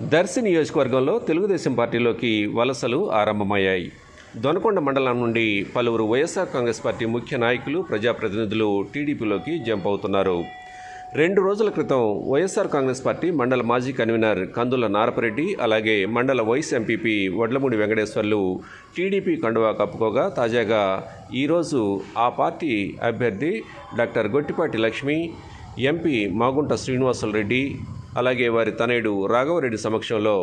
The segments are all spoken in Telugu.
Darsi నియోజకవర్గంలో తెలుగుదేశం పార్టీలోకి వలసలు ఆరంభమయ్యాయి. దొనకొండ మండలం నుండి పలువురు వైఎస్ఆర్ కాంగ్రెస్ పార్టీ ముఖ్య నాయకులు ప్రజాప్రతినిధులు టీడీపీలోకి జంప్ అవుతున్నారు. రెండు రోజుల క్రితం వైఎస్ఆర్ కాంగ్రెస్ పార్టీ మండల మాజీ కన్వీనర్ కందుల నారపరెడ్డి అలాగే మండల vice MPP Vadlamudi Venkateswarlu TDP కండువా కప్పుకోగా తాజాగా ఈరోజు ఆ పార్టీ అభ్యర్థి డాక్టర్ గొట్టిపాటి లక్ష్మి ఎంపీ మాగుంట శ్రీనివాసులరెడ్డి అలాగే వారి తనయుడు రాఘవరెడ్డి సమక్షంలో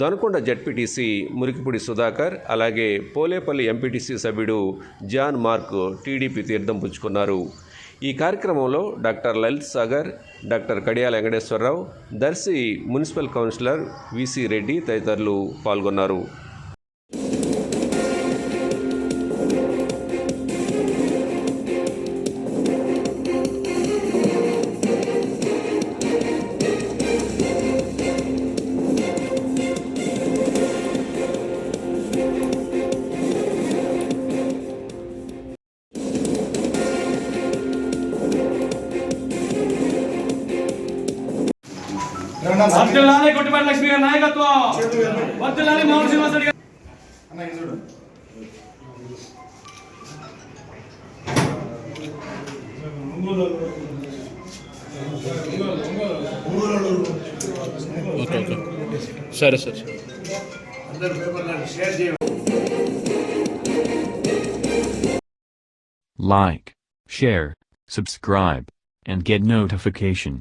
దొనకొండ జడ్పీటీసీ మురికిపూడి సుధాకర్ అలాగే పోలేపల్లి ఎంపీటీసీ సభ్యుడు జాన్ మార్క్ టీడీపీ తీర్థం పుచ్చుకున్నారు. ఈ కార్యక్రమంలో doctor Lalit Sagar doctor Kadiyala Venkateswararao Darsi municipal councillor VC Reddy తదితరులు పాల్గొన్నారు. వర్ధిల్లాలి గుట్టిపాటి లక్ష్మి గారి నాయకత్వం వర్ధిల్లాలి మోహన్ శ్రీనివాస్ రెడ్డి గారు ఓకే ఓకే సరే సరే Like, share, subscribe, and get notification.